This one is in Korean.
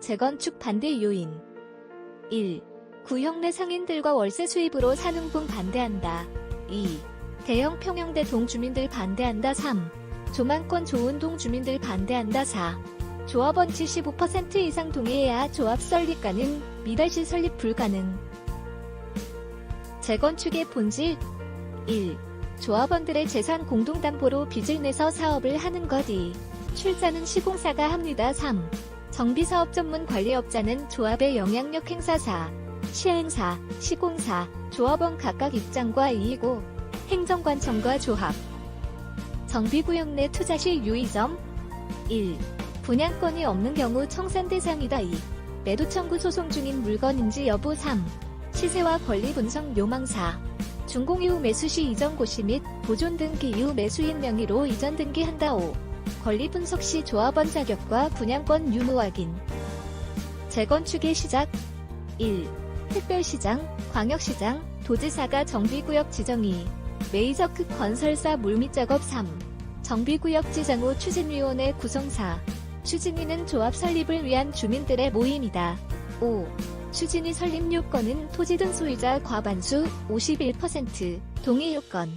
재건축 반대 요인 1. 구형 내 상인들과 월세 수입으로 사는 분 반대한다. 2. 대형 평형대 동주민들 반대한다. 3. 조망권 좋은 동주민들 반대한다. 4. 조합원 75% 이상 동의해야 조합 설립 가능, 미달시 설립 불가능. 재건축의 본질 1. 조합원들의 재산 공동담보로 빚을 내서 사업을 하는 것 2. 출자는 시공사가 합니다. 3. 정비사업 전문 관리업자는 조합의 영향력 행사 4. 시행사, 시공사, 조합원 각각 입장과 이의고 행정관청과 조합 정비구역 내 투자 시 유의점 1. 분양권이 없는 경우 청산 대상이다 2. 매도 청구 소송 중인 물건인지 여부 3. 시세와 권리 분석 요망 4. 준공 이후 매수 시 이전 고시 및 보존 등기 이후 매수인 명의로 이전 등기한다 5. 권리 분석 시 조합원 자격과 분양권 유무 확인 재건축의 시작 1. 특별시장, 광역시장, 도지사가 정비구역 지정 2. 메이저 크 건설사 물밑 작업 3. 정비구역 지정 후 추진위원회 구성 4. 추진위는 조합 설립을 위한 주민들의 모임이다. 5. 추진위 설립 요건은 토지 등 소유자 과반수 51%, 동의 요건